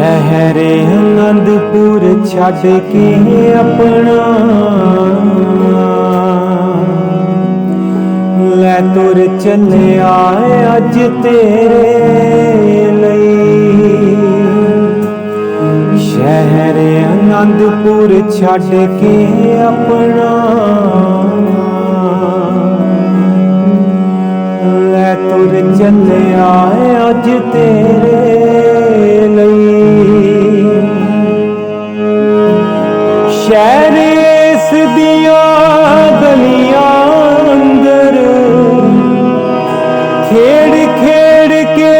ਸ਼ਹਿਰ ਅਨੰਦਪੁਰ ਛੱਡ ਕੇ ਆਪਣਾ। ਲੈ ਤੁਰ ਚੱਲਿਆ ਅੱਜ ਤੇਰੇ ਲਈ। ਸ਼ਹਿਰ ਅਨੰਦਪੁਰ ਛੱਡ ਕੇ ਆਪਣਾ। ਲੈ ਤੁਰ ਚੱਲਿਆ ਸ਼ਹਿਰ ਇਸ ਦੀਆਂ ਗਲੀਆਂ ਅੰਦਰ। ਖੇੜ ਖੇੜ ਕੇ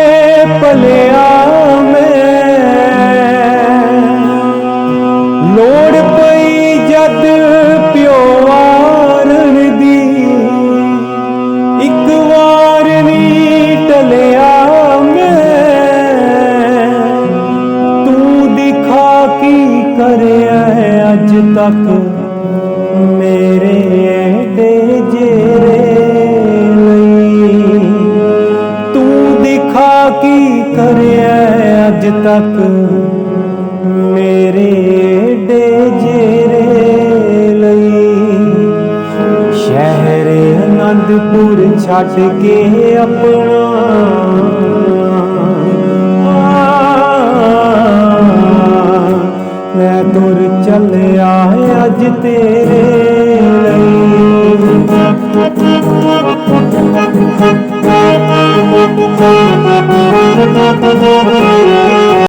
ਪਲਿਆ ਮੈਂ। ਲੋੜ ਪਈ ਜਦ ਪਿਓ ਵਾਰਨ ਦੀ। ਇੱਕ ਵਾਰ ਨਹੀਂ ਟਲਿਆ ਮੈਂ। ਤੂੰ ਦਿਖਾ ਕੀ ਕਰਿਆ ਅੱਜ ਤੱਕ ਮੇਰੇ ਏਡੇ ਜੇਰੇ ਲਈ ਤੂੰ ਦਿਖਾ ਕੀ ਕਰਿਆ ਅੱਜ ਤੱਕ ਮੇਰੇ ਦੇ ਜੇਰੇ ਲਈ। ਸ਼ਹਿਰ ਅਨੰਦਪੁਰ ਛੱਡ ਕੇ ਆਪਣਾ ਮੈਂ ਤੁਰ ਚੱਲਿਆ ਅੱਜ ਤੇਰੇ ਲਈ।